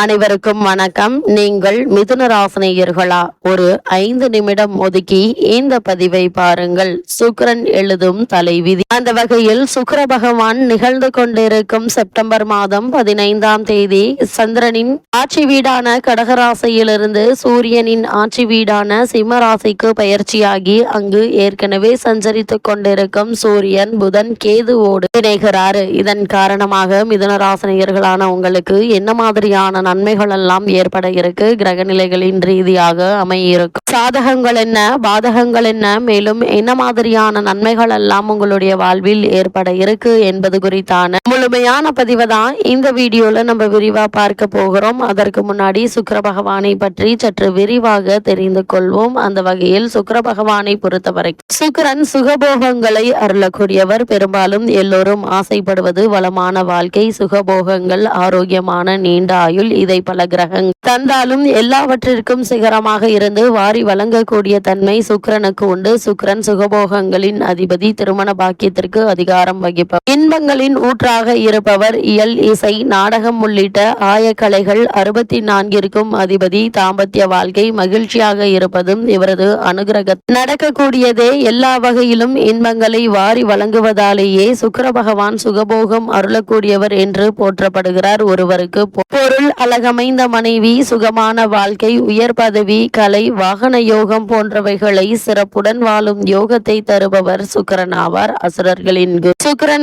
அனைவருக்கும் வணக்கம். நீங்கள் மிதுன ராசினியர்களா ஒரு ஐந்து நிமிடம் ஒதுக்கி இந்த பதிவை பாருங்கள். சுக்கிரன் எழுதும் தலைவிதி. அந்த வகையில் சுக்கர பகவான் நிகழ்ந்து கொண்டிருக்கும் செப்டம்பர் மாதம் பதினைந்தாம் தேதி சந்திரனின் ஆட்சி வீடான கடகராசியிலிருந்து சூரியனின் ஆட்சி வீடான சிம்ம ராசிக்கு பயிற்சியாகி அங்கு ஏற்கனவே சஞ்சரித்துக் கொண்டிருக்கும் சூரியன் புதன் கேதுவோடு இணைகிறார். இதன் காரணமாக மிதுன ராசினியர்களான உங்களுக்கு என்ன மாதிரியான நன்மைகளெல்லாம் ஏற்பட இருக்கு. கிரக நிலைகளின் ரீதியாக அமையிருக்கும். சாதகங்கள் என்ன? பாதகங்கள் என்ன? மேலும் என்ன மாதிரியான நன்மைகள் எல்லாம் உங்களுடைய வாழ்வில் ஏற்பட இருக்கு என்பது குறித்தான முழுமையான பதிவை தான் இந்த வீடியோல நம்ம விரிவா பார்க்க போகிறோம். அதற்கு முன்னாடி சுக்கர பகவானை பற்றி சற்று விரிவாக தெரிந்து கொள்வோம். அந்த வகையில் சுக்கர பகவானை பொறுத்தவரைக்கும் சுக்கிரன் சுகபோகங்களை அருளக்கூடியவர். பெரும்பாலும் எல்லோரும் ஆசைப்படுவது வளமான வாழ்க்கை சுகபோகங்கள் ஆரோக்கியமான நீண்ட ஆயுள் இதை பல கிரகங்கள் தந்தாலும் எல்லாவற்றிற்கும் சிகரமாக இருந்து வாரி வழங்கக்கூடிய தன்மை சுக்கிரனுக்கு உண்டு. சுக்கரன் சுகபோகங்களின் அதிபதி திருமண பாக்கியத்திற்கு அதிகாரம் வகிப்பவர் இன்பங்களின் ஊற்றாக இருப்பவர். இயல் இசை நாடகம் உள்ளிட்ட ஆயக்கலைகள் அறுபத்தி நான்கிற்கும் அதிபதி. தாம்பத்திய வாழ்க்கை மகிழ்ச்சியாக இருப்பதும் இவரது அனுகிரக நடக்கக்கூடியதே எல்லா வகையிலும் இன்பங்களை வாரி வழங்குவதாலேயே சுக்கர பகவான் சுகபோகம் அருளக்கூடியவர் என்று போற்றப்படுகிறார். ஒருவருக்கு பொருள் அழகமைந்த மனைவி சுகமான வாழ்க்கை உயர் பதவி கலை வாகன யோகம் போன்றவைகளை சிறப்புடன் வாழும் யோகத்தை தருபவர் சுக்கிரன் ஆவார். அசுரர்களின் குரு.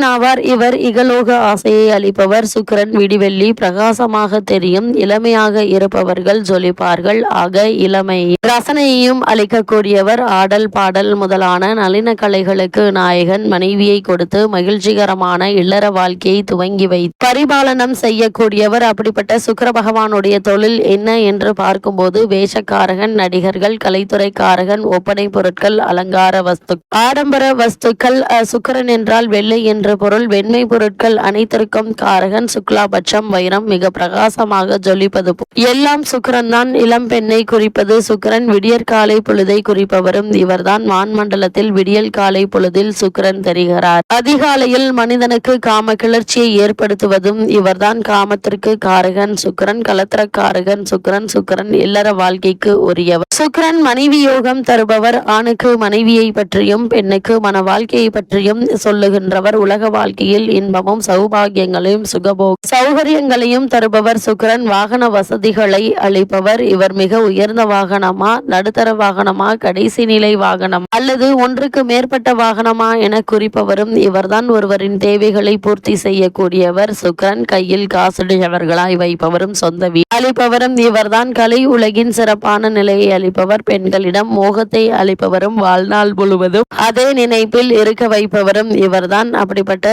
ஆவார். இவர் இகலோக ஆசையை அளிப்பவர். சுக்கிரன் விடிவெள்ளி பிரகாசமாக தெரியும். இளமையாக இருப்பவர்கள் ஜொலிப்பார்கள். ஆக இளமை ரசனையையும் அளிக்கக்கூடியவர். ஆடல் பாடல் முதலான நளின கலைகளுக்கு நாயகன். மனைவியை கொடுத்து மகிழ்ச்சிகரமான இல்லற வாழ்க்கையை துவங்கி வை பரிபாலனம் செய்யக்கூடியவர். அப்படிப்பட்ட சுக்கர பகவானுடைய தொழில் என்ன என்று பார்க்கும்போது வேஷக்காரகன் நடிகர்கள் கலைத்துறைக்காரகன் ஒப்பனை பொருட்கள் அலங்கார வஸ்து ஆடம்பர வஸ்துக்கள் சுக்கரன் என்றால் வெள்ளை என்று பொருள் வெண்மை பொருட்கள் அனைத்திற்கும் காரகன் சுக்லாபட்சம் வைரம் மிக பிரகாசமாக ஜொலிப்பது எல்லாம் சுக்கரன் தான். இளம் பெண்ணை குறிப்பது சுக்கிரன் விடியற் காலை பொழுதை குறிப்பவரும் இவர்தான். வான்மண்டலத்தில் விடியல் காலை பொழுதில் சுக்கிரன் தெரிகிறார். அதிகாலையில் மனிதனுக்கு காம கிளர்ச்சியை ஏற்படுத்துவதும் இவர்தான் காமத்திற்கு காரகன் சுக்கரன். கலத்திரக்காரகன். சுக்கிரன் சுக்கிரன் இல்லற வாழ்க்கைக்கு உரியவர். சுக்கரன் மனைவி யோகம் தருபவர். ஆணுக்கு மனைவியை பற்றியும் பெண்ணுக்கு மன வாழ்க்கையை பற்றியும் சொல்லுகின்றவர். உலக வாழ்க்கையில் இன்பமும் சௌபாகியங்களையும் சுகபோ சௌகரியங்களையும் தருபவர். சுக்கிரன் வாகன வசதிகளை அளிப்பவர். இவர் மிக உயர்ந்த வாகனமா நடுத்தர வாகனமா கடைசி நிலை வாகனம் அல்லது ஒன்றுக்கு மேற்பட்ட வாகனமா என குறிப்பவரும் இவர்தான் ஒருவரின் தேவைகளை பூர்த்தி செய்யக்கூடியவர். சுக்கரன் கையில் காசுடையவர்களாய் வைப்பவரும் சொந்த வீ அளிப்பவரும் இவர்தான் கலை உலகின் சிறப்பான நிலையை அளிப்பவர். பெண்களிடம் மோகத்தை அளிப்பவரும் வாழ்நாள் முழுவதும் அதே நினைப்பில் இருக்க வைப்பவரும் இவர்தான். அப்படிப்பட்ட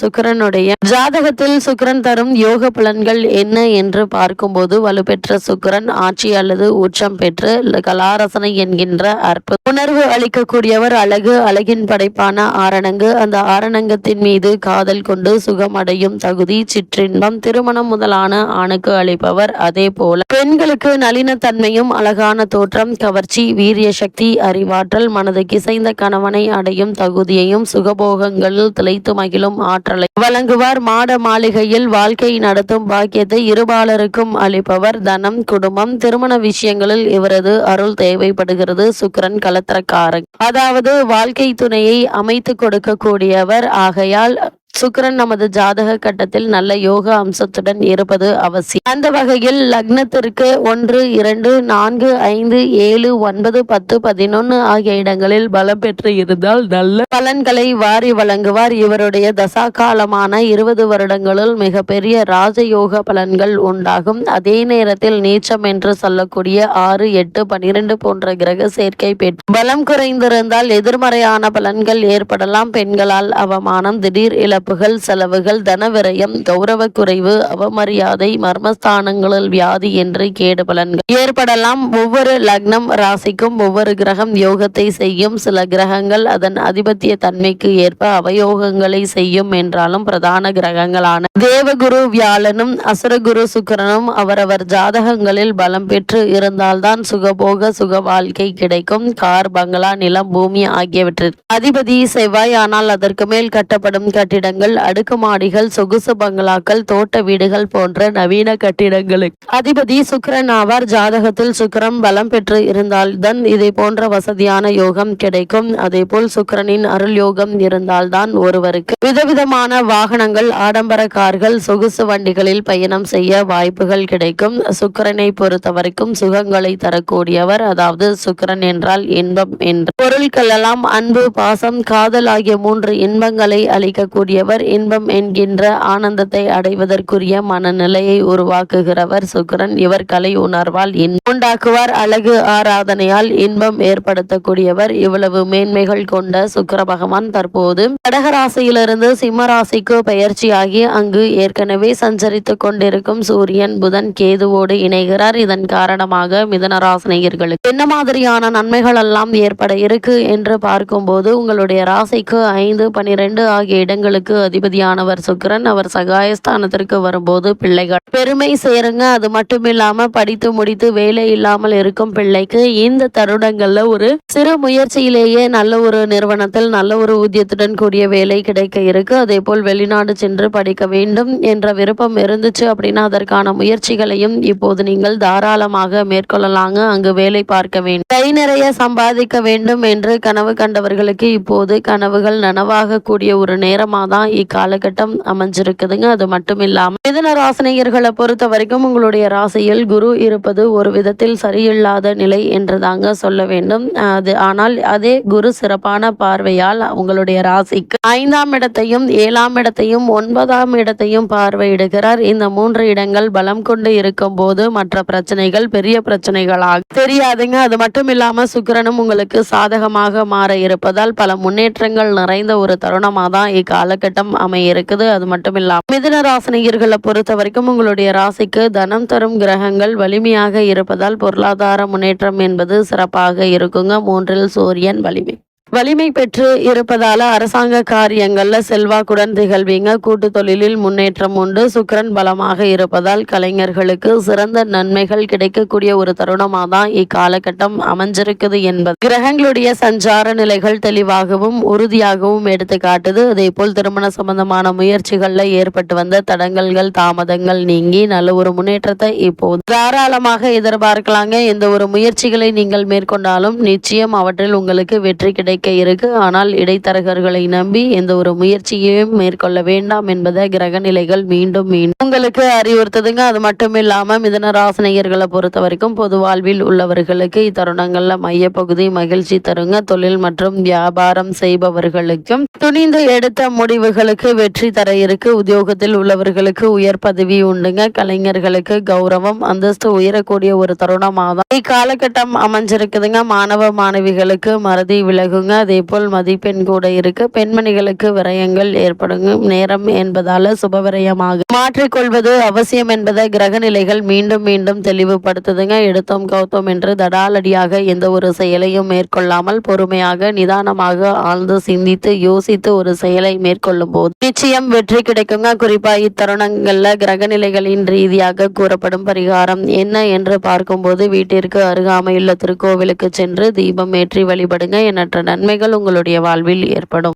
சுக்கரனுடைய ஜாதகத்தில் சுக்கிரன் தரும் யோக பலன்கள் என்ன என்று பார்க்கும்போது வலுப்பெற்ற சுக்கிரன் ஆட்சி அல்லது உச்சம் பெற்று கலாரசனை என்கின்ற அற்ப உணர்வு அளிக்கக்கூடியவர் அழகு அழகின் படைப்பான ஆரணங்கு. அந்த ஆரணங்கத்தின் மீது காதல் கொண்டு சுகமடையும் தகுதி சிற்றின்பம் திருமணம் முதலான ஆணுக்கு அளிப்பவர். அதே போல பெண்களுக்கு நளினத்தன்மையும் அழகான தோற்றம் கவர்ச்சி வீரிய சக்தி அறிவாற்றல் மனது கிசைந்த கணவனை அடையும் தகுதியையும் சுகபோகங்களில் திளைத்து மகிழும் ஆற்றலை வழங்குவார். மாட மாளிகையில் வாழ்க்கை நடத்தும் பாக்கியத்தை இருபாலருக்கும் அளிப்பவர். தனம் குடும்பம் திருமண விஷயங்களில் இவரது அருள் தேவைப்படுகிறது. சுக்கிரன் கலத்திரக்காரன் அதாவது வாழ்க்கை துணையை அமைத்து கொடுக்கக்கூடியவர். ஆகையால் சுக்கரன் நமது ஜாதக கட்டத்தில் நல்ல யோக அம்சத்துடன் இருப்பது அவசியம். அந்த வகையில் லக்னத்திற்கு ஒன்று இரண்டு நான்கு ஐந்து ஏழு ஒன்பது பத்து பதினொன்னு ஆகிய இடங்களில் பலம் பெற்று இருந்தால் நல்ல பலன்களை வாரி வழங்குவார். இவருடைய தசா காலமான இருபது வருடங்களுள் மிகப்பெரிய ராஜயோக பலன்கள் உண்டாகும். அதே நேரத்தில் நீச்சம் என்று சொல்லக்கூடிய ஆறு எட்டு பனிரெண்டு போன்ற கிரக சேர்க்கை பெற்று பலம் குறைந்திருந்தால் எதிர்மறையான பலன்கள் ஏற்படலாம். பெண்களால் அவமானம் திடீர் இழப்பு இழப்புகள் செலவுகள் தனவிரயம் கௌரவ குறைவு அவமரியாதை மர்மஸ்தானங்களில் வியாதி என்று கேடு பலன்கள். ஏற்படலாம். ஒவ்வொரு லக்னம் ராசிக்கும் ஒவ்வொரு கிரகம் யோகத்தை செய்யும். சில கிரகங்கள் அதன் அதிபத்திய தன்மைக்கு ஏற்ப அவயோகங்களை செய்யும் என்றாலும் பிரதான கிரகங்களான தேவகுரு வியாழனும் அசுரகுரு சுக்கரனும் அவரவர் ஜாதகங்களில் பலம் பெற்று இருந்தால்தான் சுகபோக சுக வாழ்க்கை கிடைக்கும். கார் பங்களா நிலம் பூமி ஆகியவற்றிற்கு அதிபதி செவ்வாய் ஆனால் அதற்கு மேல் கட்டப்படும் கட்டிடங்கள் கட்டிடங்கள் அடுக்குமாடிகள் சொகுசு பங்களாக்கள் தோட்ட வீடுகள் போன்ற நவீன கட்டிடங்களுக்கு. அதிபதி சுக்கிரன் ஆவார். ஜாதகத்தில் சுக்கரம் பலம் பெற்று இருந்தால்தான் இதை போன்ற வசதியான யோகம் கிடைக்கும். அதே போல் சுக்கரனின் அருள் யோகம் இருந்தால்தான் ஒருவருக்கு விதவிதமான வாகனங்கள் ஆடம்பர கார்கள் சொகுசு வண்டிகளில் பயணம் செய்ய வாய்ப்புகள் கிடைக்கும். சுக்கரனை பொறுத்தவரைக்கும் சுகங்களை தரக்கூடியவர் அதாவது சுக்கரன் என்றால் இன்பம் என்று பொருட்கள் எல்லாம் அன்பு பாசம் காதல் ஆகிய மூன்று இன்பங்களை அளிக்கக்கூடிய எவர் இன்பம் என்கின்ற ஆனந்தத்தை அடைவதற்குரிய மனநிலையை உருவாக்குகிறவர் சுக்கிரன். இவர் கலை உணர்வால் உண்டாக்குவார். அழகு ஆராதனையால் இன்பம் ஏற்படுத்தக்கூடியவர். இவ்வளவு மேன்மைகள் கொண்ட சுக்கர பகவான் தற்போது கடகராசியிலிருந்து சிம்ம ராசிக்கு பெயர்ச்சியாகி அங்கு ஏற்கனவே சஞ்சரித்துக் கொண்டிருக்கும் சூரியன் புதன் கேதுவோடு இணைகிறார். இதன் காரணமாக மிதனராசினியர்களுக்கு என்ன மாதிரியான நன்மைகள் எல்லாம் ஏற்பட இருக்கு என்று பார்க்கும்போது உங்களுடைய ராசிக்கு ஐந்து பனிரெண்டு ஆகிய இடங்களுக்கு அதிபதியானவர் சுக்கிரன் அவர் சகாயஸ்தானத்திற்கு வரும்போது பிள்ளைகள் பெருமை சேருங்க. அது மட்டும் இல்லாம படித்து முடித்து வேலை இல்லாமல் இருக்கும் பிள்ளைக்கு இந்த தருணங்கள்ல ஒரு சிறு முயற்சியிலேயே நல்ல ஒரு நிறுவனத்தில் நல்ல ஒரு ஊதியத்துடன் கூடிய வேலை கிடைக்க இருக்கு. அதே போல் வெளிநாடு சென்று படிக்க வேண்டும் என்ற விருப்பம் இருந்துச்சு அப்படின்னா அதற்கான முயற்சிகளையும் இப்போது நீங்கள் தாராளமாக மேற்கொள்ளலாங்க. அங்கு வேலை பார்க்க வேண்டும். கை நிறைய சம்பாதிக்க வேண்டும் என்று கனவு கண்டவர்களுக்கு இப்போது கனவுகள் நனவாக கூடிய ஒரு நேரமாதான் இக்காலகட்டம் அமைஞ்சிருக்குதுங்க. அது மட்டும் இல்லாமல் மிதன ராசினியர்களை பொறுத்த வரைக்கும் உங்களுடைய ராசியில் குரு இருப்பது ஒரு விதத்தில் சரியில்லாத நிலை என்று தாங்க சொல்ல வேண்டும். அது ஆனால் அதே குரு சிறப்பான பார்வையால் உங்களுடைய ராசிக்கு ஐந்தாம் இடத்தையும் ஏழாம் இடத்தையும் ஒன்பதாம் இடத்தையும் பார்வையிடுகிறார். இந்த மூன்று இடங்கள் பலம் கொண்டு இருக்கும் போது மற்ற பிரச்சனைகள் பெரிய பிரச்சனைகளாக தெரியாதுங்க. அது மட்டும் இல்லாம சுக்கிரனும் உங்களுக்கு சாதகமாக மாற இருப்பதால் பல முன்னேற்றங்கள் நிறைந்த ஒரு தருணமாக தான் இக்காலகட்டம் அமைய இருக்குது அது மட்டும் இல்லாமல் மிதுன ராசினியர்களை பொறுத்த வரைக்கும் உங்களுடைய ராசிக்கு தனம் தரும் கிரகங்கள் வலிமையாக இருப்பதால் பொருளாதார முன்னேற்றம் என்பது சிறப்பாக இருக்குங்க. மூன்றில் சூரியன் வலிமை. வலிமை பெற்று இருப்பதால அரசாங்க காரியங்கள்ல செல்வாக்குடன் திகழ்வீங்க. கூட்டு தொழிலில் முன்னேற்றம் உண்டு. சுக்கிரன் பலமாக இருப்பதால் கலைஞர்களுக்கு சிறந்த நன்மைகள் கிடைக்கக்கூடிய ஒரு தருணமாக தான் இக்காலகட்டம் அமைஞ்சிருக்குது என்பது. கிரகங்களுடைய சஞ்சார நிலைகள் தெளிவாகவும் உறுதியாகவும் எடுத்து காட்டுது. அதே போல் திருமண சம்பந்தமான முயற்சிகள்ல ஏற்பட்டு வந்த தடங்கல்கள் தாமதங்கள் நீங்கி நல்ல ஒரு முன்னேற்றத்தை இப்போது தாராளமாக எதிர்பார்க்கலாங்க. எந்த ஒரு முயற்சிகளை நீங்கள் மேற்கொண்டாலும் நிச்சயம் அவற்றில் உங்களுக்கு வெற்றி கிடைக்கும். நம்பிக்கை இருக்கு. ஆனால் இடைத்தரகர்களை நம்பி எந்த ஒரு முயற்சியையும் மேற்கொள்ள வேண்டாம் என்பதை கிரக நிலைகள் மீண்டும் மீண்டும் உங்களுக்கு அறிவுறுத்துதுங்க. அது மட்டும் இல்லாம மிதன ராசினியர்களை பொறுத்த வரைக்கும் பொது வாழ்வில் உள்ளவர்களுக்கு இத்தருணங்கள்ல மையப்பகுதி மகிழ்ச்சி தருங்க. தொழில் மற்றும் வியாபாரம் செய்பவர்களுக்கும் துணிந்து எடுத்த முடிவுகளுக்கு வெற்றி தர இருக்கு. உத்தியோகத்தில் உள்ளவர்களுக்கு உயர் பதவி உண்டுங்க. கலைஞர்களுக்கு கௌரவம் அந்தஸ்து உயரக்கூடிய ஒரு தருணமாக தான் இக்காலகட்டம் அமைஞ்சிருக்குதுங்க. மாணவ மாணவிகளுக்கு மறதி விலகுங்க. அதே போல் மதிப்பெண் கூட இருக்கு. பெண்மணிகளுக்கு விரயங்கள் ஏற்படுங்க நேரம் என்பதால சுப விரயமாக மாற்றிக்கொள்வது அவசியம் என்பதை கிரக நிலைகள் மீண்டும் மீண்டும் தெளிவுபடுத்துதுங்க. எடுத்தோம் கௌத்தோம் என்று தடாலடியாக எந்த ஒரு செயலையும் மேற்கொள்ளாமல் பொறுமையாக நிதானமாக ஆழ்ந்து சிந்தித்து யோசித்து ஒரு செயலை மேற்கொள்ளும் போது நிச்சயம் வெற்றி கிடைக்குங்க. குறிப்பா இத்தருணங்கள்ல கிரக நிலைகளின் ரீதியாக கூறப்படும் பரிகாரம் என்ன என்று பார்க்கும்போது வீட்டிற்கு அருகாமையுள்ள திருக்கோவிலுக்கு சென்று தீபம் ஏற்றி வழிபடுங்க. எண்ணற்ற நன்மைகள் உங்களுடைய வாழ்வில் ஏற்படும்.